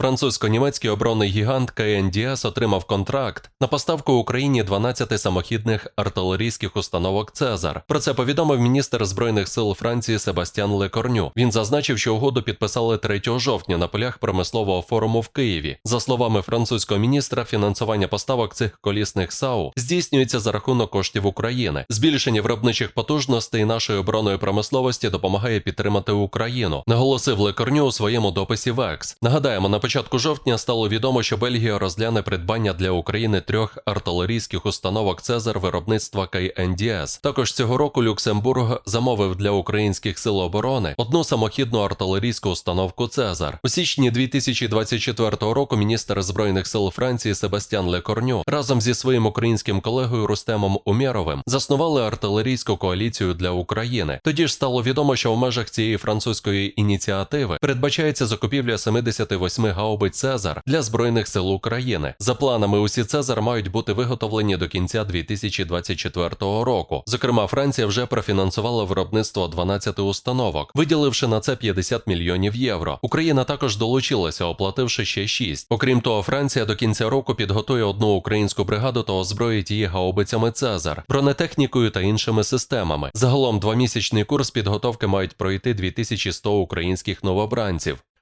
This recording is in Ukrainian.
Французько-німецький оборонний гігант КНДС отримав контракт на поставку Україні 12 самохідних артилерійських установок Цезар. Про це повідомив міністр збройних сил Франції Себастьян Лекорню. Він зазначив, що угоду підписали 3 жовтня на полях промислового форуму в Києві. За словами французького міністра, фінансування поставок цих колісних САУ здійснюється за рахунок коштів України. Збільшення виробничих потужностей нашої оборонної промисловості допомагає підтримати Україну. Наголосив Лекорню у своєму дописі в Екс. Нагадаємо, на початку жовтня стало відомо, що Бельгія розгляне придбання для України трьох артилерійських установок Цезар виробництва КНДС. Також цього року Люксембург замовив для українських сил оборони одну самохідну артилерійську установку Цезар. У січні 2024 року міністр збройних сил Франції Себастьян Лекорню разом зі своїм українським колегою Рустемом Умєровим заснували артилерійську коаліцію для України. Тоді ж стало відомо, що в межах цієї французької ініціативи передбачається закупівля 78 гаубиць Цезар для збройних сил України. За планами, усі Цезар мають бути виготовлені до кінця 2024 року. Зокрема, Франція вже профінансувала виробництво 12 установок, виділивши на це 50 мільйонів євро. Україна також долучилася, оплативши ще 6. Окрім того, Франція до кінця року підготує одну українську бригаду та озброїть її гаубицями Цезар, бронетехнікою та іншими системами. Загалом двомісячний курс підготовки мають пройти 2100 українських новобранців.